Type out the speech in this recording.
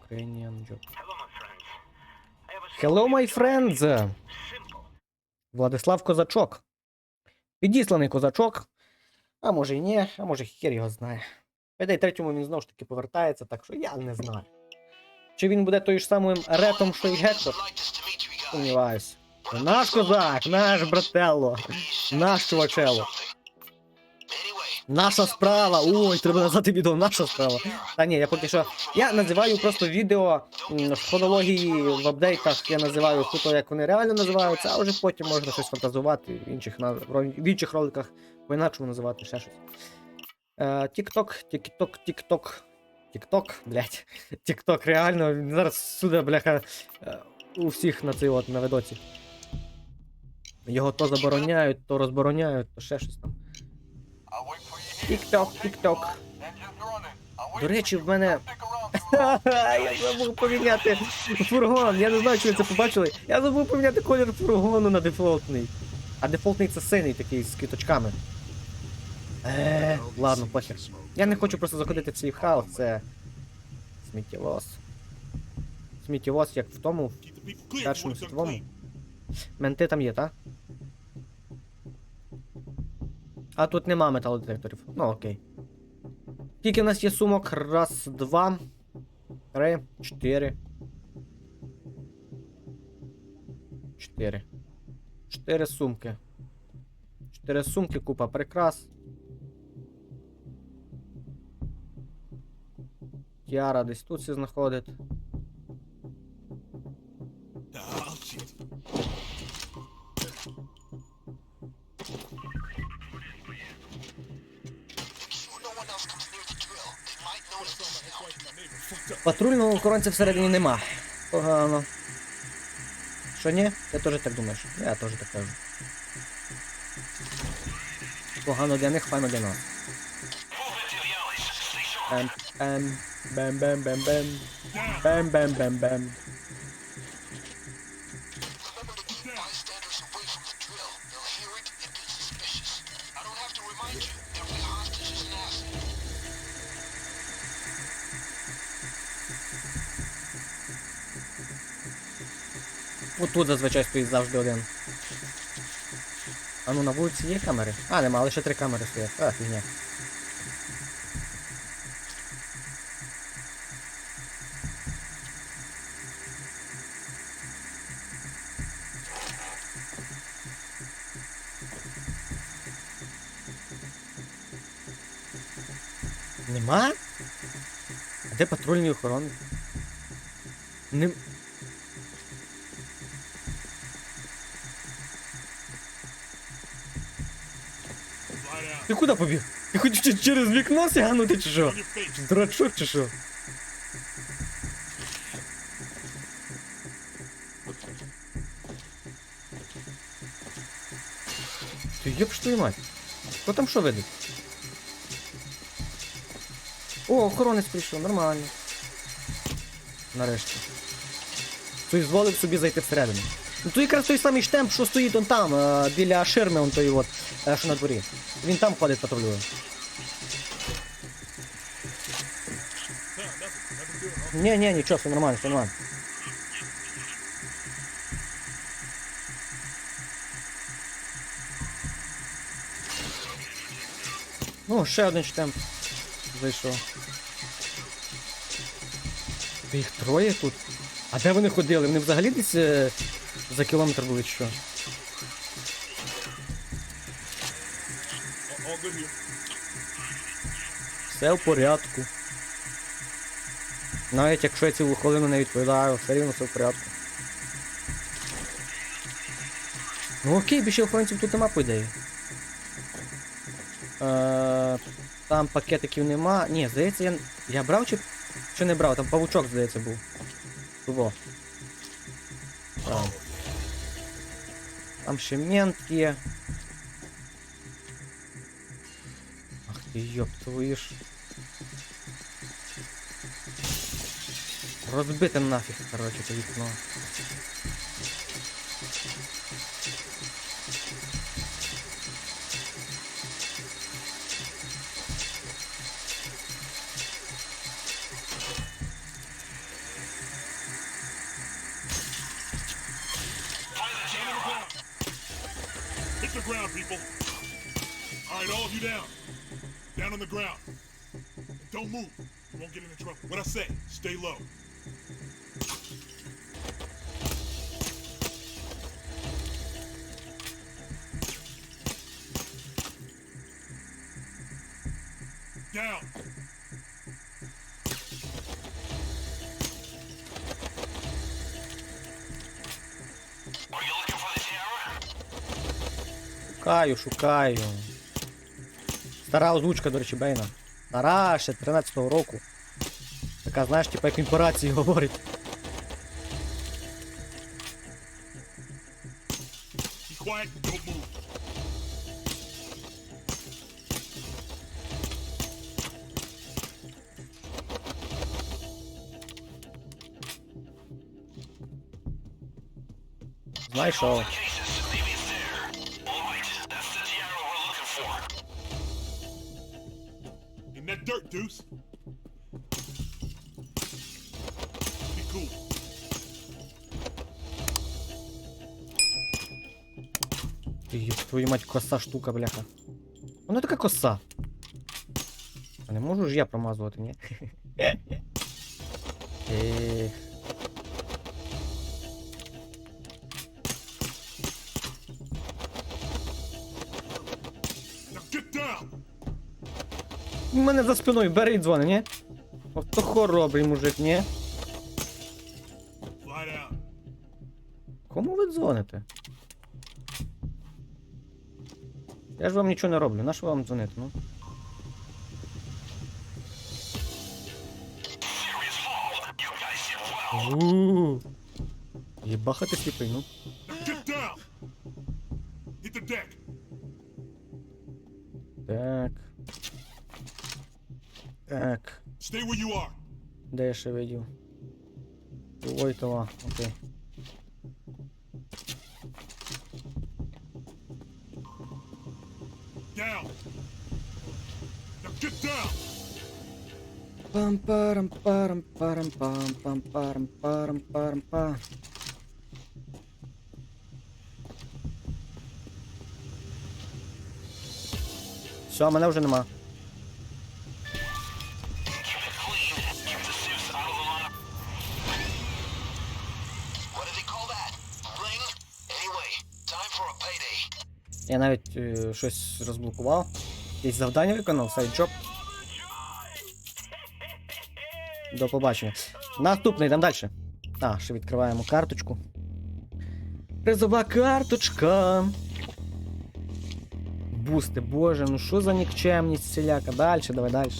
Ukrainian job. Hello, my friends. Владислав Козачок. Підісланий козачок. А може і ні, а може хер його знає. В ідеї третьому він знову ж таки повертається, так що я не знаю. Чи він буде той ж самим ретом, що й Гектор? Сумніваюсь. Наш козак, наш брателло, наш чувачело. Наша справа. Ой, треба назвати відео наша справа. Та ні, я поки що. Я називаю просто відео в хронології в апдейтах. Я називаю хуто, як вони реально називаються, а вже потім можна щось фантазувати в інших, в інших роликах по-інакшому називати ще щось. Тік-ток, тік-ток, тік-ток. Тік-ток, блять. Тік-ток, реально, він зараз сюди, бляха, е, у всіх на цей от на видоці. Його то забороняють, то розбороняють, то ще щось там. Тік-ток, тік-ток. До речі, в мене. Я забув поміняти фургон. Я не знаю, чи ви це побачили. Я забув поміняти колір фургону на дефолтний. А дефолтний це синій такий з квіточками. Е, ладно, похер. Я не хочу просто заходити в свій хаос, це. Сміттєвоз. Сміттєвоз, як в тому, в першому світовому. Менти там є, так? А тут нема металодетекторів. Ну окей. Скільки в нас є сумок? Раз, два, три, чотири. Чотири. Чотири сумки. Чотири сумки, купа прикрас. Тіара десь тут все знаходить. Патрульного охоронця всередині нема. Погано. Що ні? Ти теж так думаєш? Я теж так кажу. Погано для них, файно для нас. Бем, бем, Отут зазвичай стоїть завжди один. А ну на вулиці є камери? А, нема, лише три камери стоять. А, фігня. Нема? А де патрульні охорони? Нем... Ти куди побіг? Ти хочеш через вікно сягнути чи що? Дурачок чи що? Ти ёб ж твою мать. Хто там що веде? О, охоронець прийшов, нормально. Нарешті. Той дозволив собі зайти всередину. Ну то якраз той самий штемп, що стоїть он там, е, біля ширми, он той от, е, що на дворі. Він там ходить патрулює. Ні, ні, нічого, все нормально, все нормально. Ну, ще один штемп зайшов. Їх троє тут. А де вони ходили? Вони взагалі десь е, за кілометр чи що? Все в порядку. Навіть якщо я цілу хвилину не відповідаю, все рівно все в порядку. Ну окей, більше охоронців тут нема, по ідеї. Е, там пакетиків нема. Ні, здається, я. Я брав чи. Чи не брав? Там павучок, здається, був. Там. Там ще мент. Ах ти йоп твою ж. Розбите нафіг, короче, це вікно. The ground, people. All right, all of you down. Down on the ground. Don't move. You won't get into trouble. What I say, stay low. Down. Шукаю, шукаю. Стара озвучка, до речі, Бейна. Стара ще 13-го року. Така, знаєш, типа як імперації говорить. Знайшов. That dirt, Deuce. Be cool. Ти, твою мать, коса штука, бляха. Вона така коса. А не можу ж я промазувати, ні? Ех. У мене за спиною бери і дзвони, ні? От то хоробрий мужик, ні? Кому ви дзвоните? Я ж вам нічого не роблю, на що вам дзвонити, ну? Єбаха ти сліпий, ну. Так. Де я ще видів? Ой, това, окей. Пам парам парам парам пам пам парам парам парам па. Все, мене вже нема. Я навіть е, щось розблокував. Якесь завдання виконав, сайт-джоб. До побачення. Наступний, йдемо далі. А, ще відкриваємо карточку. Призова карточка. Бусти, боже, ну що за нікчемність всіляка. Далі, давай далі.